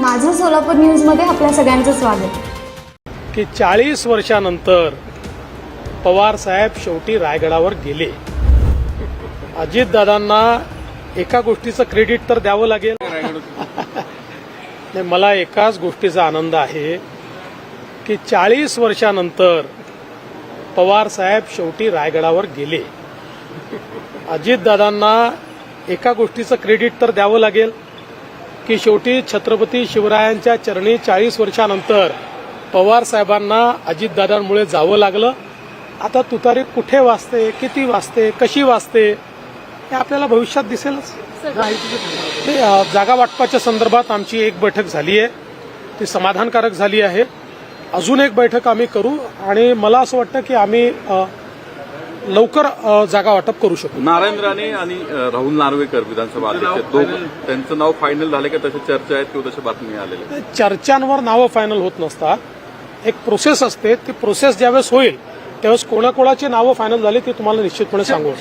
माझं सोलापूर न्यूजमध्ये आपल्या सगळ्यांचं स्वागत. की चाळीस वर्षानंतर पवार साहेब शेवटी रायगडावर गेले. अजितदादांना एका गोष्टीचं क्रेडिट तर द्यावं लागेल. नाही, मला एकाच गोष्टीचा आनंद आहे की चाळीस वर्षानंतर पवार साहेब शेवटी रायगडावर गेले. अजितदादांना एका गोष्टीचं क्रेडिट तर द्यावं लागेल. की शेवटी छत्रपती शिवरायांच्या चरणी चाळीस वर्षानंतर पवार साहेबांना अजितदादांमुळे जावं लागलं. आता तुतारी कुठे वाचते किती वाचते कशी वाचते हे आपल्याला भविष्यात दिसेलच. जागा वाटपाच्या संदर्भात आमची एक बैठक झाली आहे. ती समाधानकारक झाली आहे. अजून एक बैठक आम्ही करू आणि मला असं वाटतं की आम्ही लवकर जागा वाटप करू शकू. नारायण राणे आणि राहुल नार्वेकर विधानसभा अध्यक्ष त्यांचं नाव फायनल झालं का तशा चर्चा आहेत किंवा तशा बातमी आलेल्या आहेत? चर्चांवर नावं फायनल होत नसतात. एक प्रोसेस असते. ती प्रोसेस ज्यावेळेस होईल त्यावेळेस कोणाकोणाची नावं फायनल झाली ती तुम्हाला निश्चितपणे सांगू.